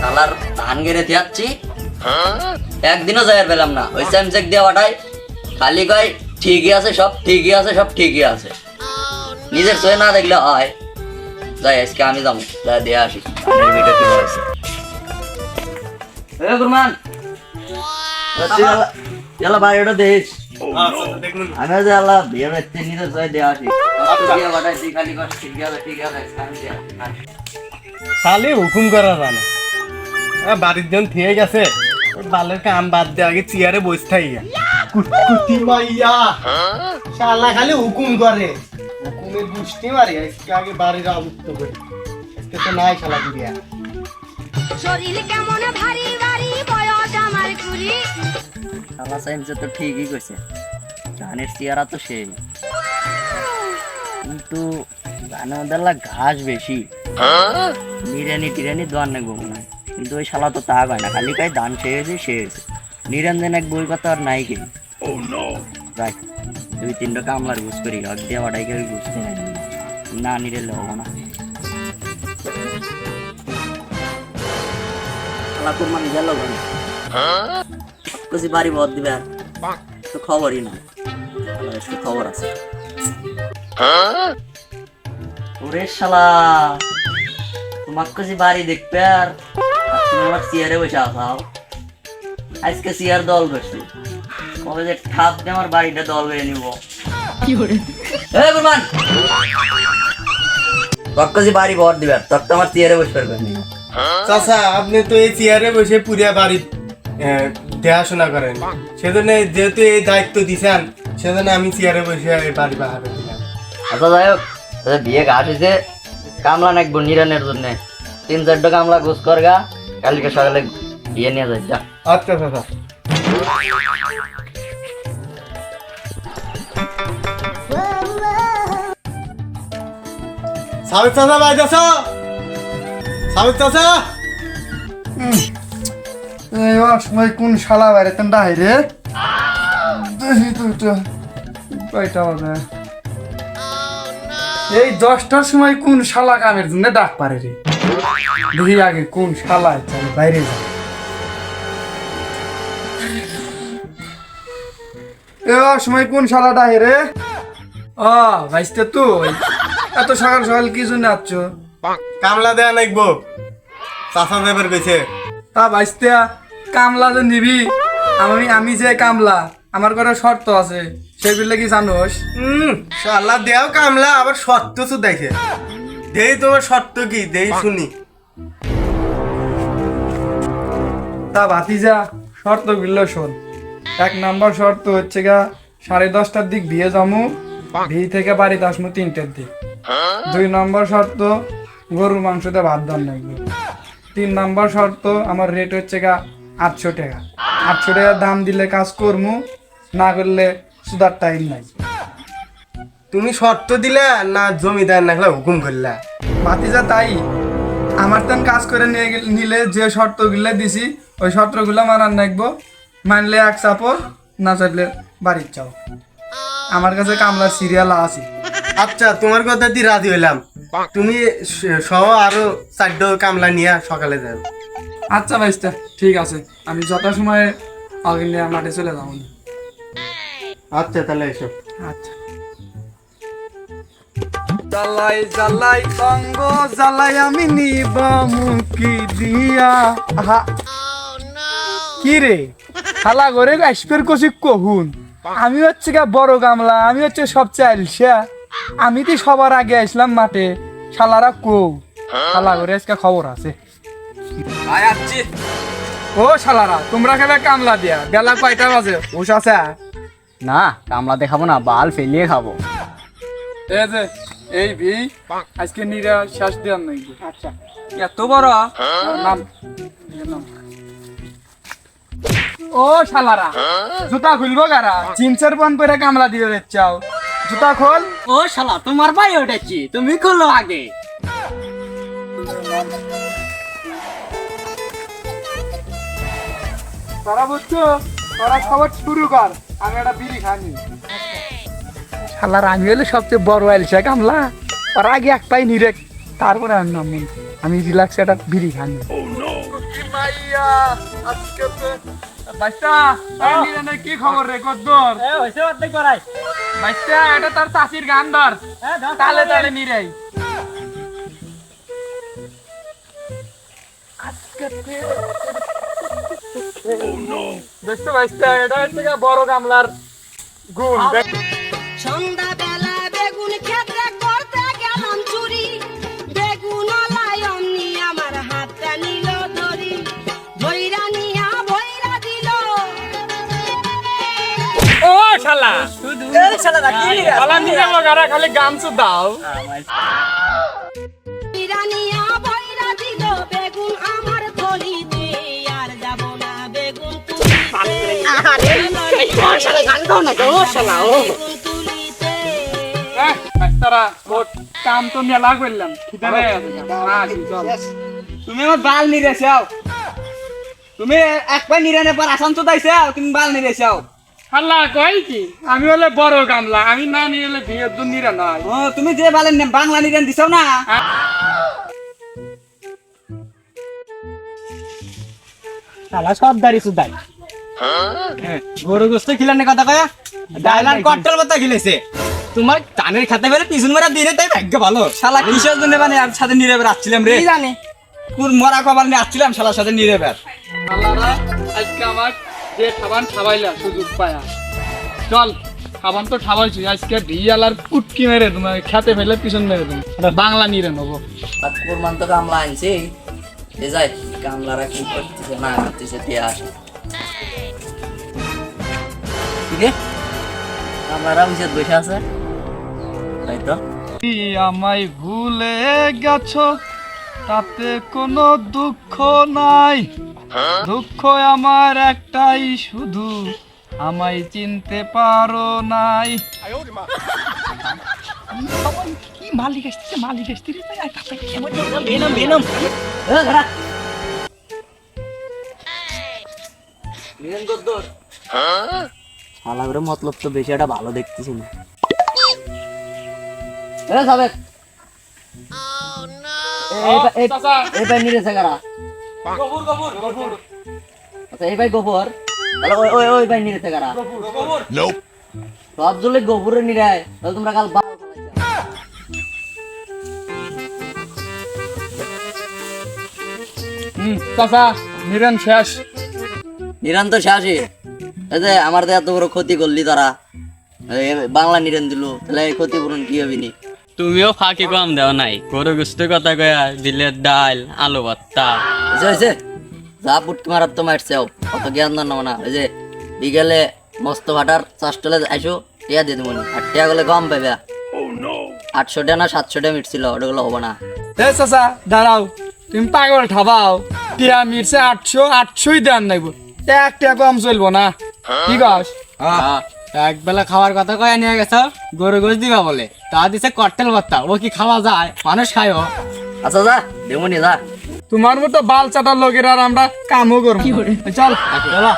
শালার ধান গেড়ে যাচ্ছি একদিনও যাইয়ার পেলাম না। ওই স্যাম চেক দিয়ে পাঠাই। খালি কয় ঠিকই আছে সব ঠিকই আছে সব ঠিকই আছে। নিজের চোখে না দেখলে হয়। যাই আজকে আমি যাব। যাই দিয়ে আসি। গুরমান। দেশ আমি যে আল্লাহ বিয়ে ব্যক্তি নিজের চোখে দিয়ে আসি। খালি হুকুম করা জানে বাড়ির জন থেকে গেছে। বালের কাম বাদ দিয়ে আগে চেয়ারে বসে কুটকুটি মাইয়া। শালা খালি হুকুম করে। গুষ্টি মারি আজকে আগে বাড়ির আবুক্ত করি। আজকে তো নাই শালা দিয়া শরীর কেমন ভারী ভারী বয়স আমার কুড়ি। শালা সাইন্সে তো ঠিকই কইছে। ধানের চেয়ারা তো সেই। কিন্তু ধানের মধ্যে ঘাস বেশি। নিরানি টিরানি দোয়ার নাকবো মনে হয় কিন্তু ওই শালা তো তা হয় না খালি কাই ধান শেষ শেষ। নিরঞ্জন এক বই কথা আর নাই কি যাই দুই তিনটা কামলার বুঝ করি আর দিয়ে ওটাই কেউ বুঝতে নাই না। নিরেলে হব না। শালা কুরবানি গেল কছি বাড়ি বদ দিবে আর। তো খবরই না একটু খবর আছে। ওরে শালা তোমার কাছে বাড়ি দেখবে আর। আমার চেয়ারে বসে আসাও আজকে চেয়ার দল বসছে কবে যে ঠাপ দিয়ে আমার বাড়িটা দল হয়ে নিব। এ গুরমান তোর কাছে বাড়ি বর দিবে আর তোর তো আমার চেয়ারে বসে পারবে না চাচা আপনি তো এই চেয়ারে বসে পুরিয়া বাড়ি দেখাশোনা করেন। সেজন্য যেহেতু এই দায়িত্ব দিছেন সেজন্য আমি চেয়ারে বসে এই বাড়ি বাহারে দিলাম। আচ্ছা যাই হোক বিয়ে ঘাট হয়েছে। কামলা নাকবো নিরানের জন্য। তিন চারটা কামলা গোস করগা কালকে সকালে বিয়ে নিয়ে যাই যা। আচ্ছা চাচা সাবিক চাচা বাইরে আছো? সাবিক চাচা? এই সময় কোন শালা বাইরে তেন বাজে এই দশটার সময় কোন শালা কামের জন্য ডাক পারে রে? দেখি আগে কোন শালা চল বাইরে যা। এ সময় কোন শালা ডাহে রে? ও ভাইস্তে তুই এত সকাল সকাল কি জন্য আসছ? কামলা দেয়া নাকবো চাচা দেবের বেছে। তা ভাইস্তে কামলা যে নিবি আমি আমি যে কামলা আমার ঘরে শর্ত আছে সেগুলো কি জানোস? হুম শালা দেও কামলা আবার শর্ত তো দেখে। দেই তোমার সত্য কি? দেই শুনি। তা ভাতিজা শর্তগুলো শোন। এক নাম্বার শর্ত হচ্ছে গা সাড়ে দশটার দিক বিয়ে জমু বিয়ে থেকে বাড়িতে আসমু তিনটের দিক। দুই নম্বর শর্ত গরুর মাংসতে ভাত দাম লাগবে। তিন নম্বর শর্ত আমার রেট হচ্ছে গা আটশো টাকা। আটশো টাকার দাম দিলে কাজ করমু না করলে সুদার টাইম নাই। তুমি শর্ত দিলে না জমিদার নাকলে হুকুম করলা। ভাতিজা তাই আমার তেন কাজ করে নিয়ে গেলে- নিলে যে শর্তগুলো দিছি ওই শর্তগুলো মানার নাকবো। মানলে এক চাপড় না চাইলে বাড়ির চাও। আমার কাছে কামলার সিরিয়াল আছে। আচ্ছা তোমার কথা দিয়ে রাজি হইলাম। তুমি স- সহ আরও চারটো কামলা নিয়ে সকালে যাও। আচ্ছা ভাইস্তা ঠিক আছে। আমি যত সময় আগে নিয়ে মাঠে চলে যাব। আচ্ছা তাহলে এসো। আচ্ছা। জ্বালাই জ্বালাই অঙ্গ জ্বালাই আমি নিব মুখি দিয়া। আহা। কি রে? খালা করে আসপের কষি কহুন। আমি হচ্ছে গা বড় গামলা আমি হচ্ছে সবচেয়ে আলসা আমি তো সবার আগে আসলাম মাঠে শালারা কৌ শালা করে আজকে খবর আছে। ও শালারা তোমরা খেলে কামলা দিয়া। বেলা কয়টা বাজে? হুশ আছে? না কামলা দেখাবো না বাল ফেলিয়ে খাব। এই যে এই ভি আজকে নিরা শ্বাস দেওয়ার নাই আচ্ছা। এত বড়? নাম এর নাম। ও শালারা জুতা খুলবো কারা? জিন্সের পান পরে কামলা দিয়ে চাও জুতা খোল। ও শালা তোমার ভাই ওঠেছি তুমি খুলো আগে। তারা বুঝছ তারা খাবার শুরু কর আমি একটা বিড়ি খানি শালার আমি হলে সবচেয়ে বড় আলসা কামলা ওর আগে এক পাই নিরে তারপরে আমি নাম আমি রিল্যাক্স একটা বিড়ি খানি তো বাচ্চা কি খবর রে কদ্দর বাচ্চা এটা তার চাষির গান ধর তালে তালে নিরাই দেখছ বাচ্চা এটা বড় গামলার গুণ। সন্ধ্যা বেলা বেগুন ক্ষেত্রে করতে গেলাম চুরি। বেগুন অমনি আমার হাতটা নিল ধরি ভৈরা নিয়া ভৈরা দিল। ও শালা। শালা নিয়ে মগারা খালি গান দাও। ভৈরা নিয়া ভৈরা দিল বেগুন আমার থলিতে। আর যাব না বেগুন তুলিতে বেগুন তুলিতে তারা ওর কাম তো মেলা করলাম খিদে নেই তুমি আমার বাল নিরে চাও। তুমি একবার নিরানে পর আসাম তো দাইছাও তুমি বাল নিরে চাও। আল্লাহ কয় কি? আমি হলে বড় গামলা আমি না নিয়ে হলে বিয়ের দুন নিরা নয় ও তুমি যে বালের নাম বাংলা নিরান দিছাও না? শালা সব দাড়ি সুদাই। গরু গোস্ত খিলানে কথা কয়া? ডাইলার কট্টল কথা খিলেছে। তোমার কানের খাতে বেলে পিছন মারা দিয়ে তাই ভাগ্য ভালো। শালা কিসের জন্য মানে আর সাথে নিরে আসছিলাম রে? জানে? কোন মরা কবার নিয়ে আসছিলাম শালার সাথে নিরে বের আল্লাহরা আজকে আমার যে খাবান খাবাইলা সুযোগ পায়া। চল খাবান তো খাবাইছি আজকে ঢিয়াল আর কুটকি মেরে তোমার খেতে ফেলে পিছন মেরে তুমি। বাংলা নিরে নেব। তারপর মান তো কামলা আনছি। এ যাই কামলারা কি করতেছে না করতেছে তে আসে। ঠিক আছে কামলারা উচিত বসে আছে? তাই তো আমায় ভুলে গেছো? তাতে কোনো দুঃখ নাই। দুঃখ আমার একটাই শুধু আমায় চিনতে পারো নাই। কি মালিক আসতেছে মালিক আসতেছে বেনম বেনম শালা মতলব তো বেশি একটা ভালো দেখতেছি না। এ সাবেক। এই ভাই নিরেছে কারা আচ্ছা এই ভাই গোবর তাহলে ওই ওই ওই ভাই নিরেছে কারা সব জলে গোবরে নিরায়। তাহলে তোমরা কাল বাল ফালাইছা। হুম চাচা নিরেন শেষ। এই যে আমার তো এত বড় ক্ষতি করলি তারা। বাংলা নিরেন দিল। তাহলে এই ক্ষতিপূরণ কি হবে নি? তুমিও ফাঁকি কম দেও নাই। গরু গুস্ত কথা কয়া দিলে ডাল আলু ভর্তা। যা পুটকি মারার তো মারছে অত জ্ঞান দান না এই যে বিকেলে মস্ত ভাটার চাষটলে আইসো টিয়া দিয়ে দেবো আর টিয়া গেলে কম পাবে আটশো টাকা না সাতশো টাকা মিটছিল ওটাগুলো হব না। এ চাচা দাঁড়াও। তুমি পাগল ঠাবাও। টিয়া মিরছে আটশো আটশোই দেন নাইব এক কম চলবো না। ঠিক আছে এক বেলা খাওয়ার কথা কয়ে নিয়ে গেছ? গরু গোস দিবা বলে। তা দিছে কট্টেল ভর্তা। ও কি খাওয়া যায়? মানুষ খায় ও। আচ্ছা যা দেবনি যা। তোমার মতো বাল চাটার লোকের আর আমরা কামও করব চল চলো।